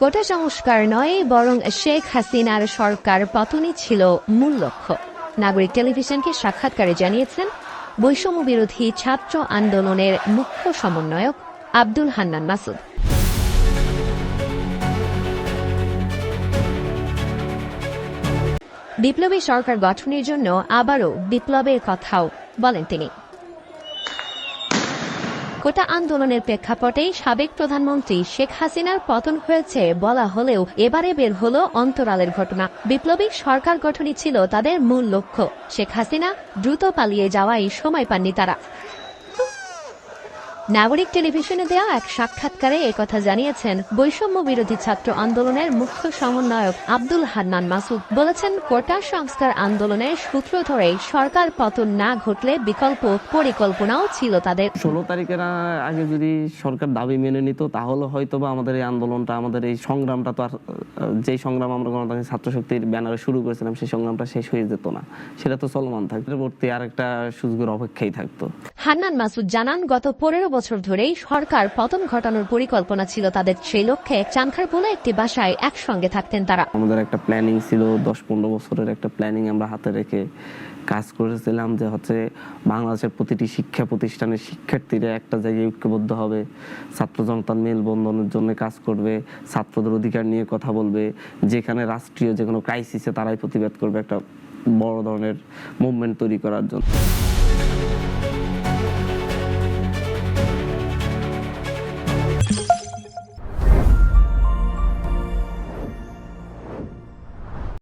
কোটা সংস্কার নয়, বরং শেখ হাসিনার সরকার পতনই ছিল মূল লক্ষ্য। নাগরিক টেলিভিশনকে সাক্ষাৎকারে জানিয়েছেন, বৈষম্য বিরোধী ছাত্র আন্দোলনের মুখ্য সমন্বয়ক আব্দুল হান্নান মাসুদ। বিপ্লবী সরকার গঠনের জন্য আবারও বিপ্লবের কথাও বলেন তিনি। কোটা আন্দোলনের প্রেক্ষাপটেই সাবেক প্রধানমন্ত্রী শেখ হাসিনার পতন হয়েছে বলা হলেও এবারে বের হলো অন্তরালের ঘটনা। বিপ্লবী সরকার গঠনই ছিল তাদের মূল লক্ষ্য। শেখ হাসিনা দ্রুত পালিয়ে যাওয়াই সময় পাননি তারা। নাগরিক টেলিভিশনে দেওয়া এক সাক্ষাৎকারে একথা জানিয়েছেন বৈষম্য বিরোধী ছাত্র আন্দোলনের মুখ্য সমন্বয়ক আব্দুল হান্নান মাসুদ। বলেছেন, কোটা সংস্কার আন্দোলনের সূত্র ধরে সরকার পতন না ঘটলে বিকল্প পরিকল্পনাও ছিল তাদের। ষোলো তারিখের আগে যদি সরকার দাবি মেনে নিত, তাহলে হয়তো বা আমাদের এই আন্দোলনটা, আমাদের এই সংগ্রামটা তো আর যেই সংগ্রাম আমরা গণতান্ত্রিক ছাত্র শক্তির ব্যানারে শুরু করেছিলাম, সেই সংগ্রামটা শেষ হয়ে যেত না। সেটা তো চলমান থাকতো। পরবর্তী আর একটা সুযোগের অপেক্ষাই থাকতো। হান্নান মাসুদ জানান, গত পনেরো বছর ধরেই সরকার পতন ঘটানোর পরিকল্পনা ছিল তাদের সেই লক্ষ্যে চানখার বলে একটি বাসায় একসঙ্গে থাকতেন তারা। আমাদের একটা প্ল্যানিং ছিল, দশ পনেরো বছরের একটা প্ল্যানিং আমরা হাতে রেখে কাজ করেছিলাম যে হচ্ছে বাংলাদেশের প্রতিটি শিক্ষা প্রতিষ্ঠানের শিক্ষার্থীরা একটা জায়গায় ঐক্যবদ্ধ হবে, ছাত্র জনতার মেলবন্ধনের জন্য কাজ করবে, ছাত্রদের অধিকার নিয়ে কথা বলবে, যেখানে রাষ্ট্রীয় যে কোনো ক্রাইসিসে তারাই প্রতিবাদ করবে একটা বড় ধরনের মুভমেন্ট তৈরি করার জন্য।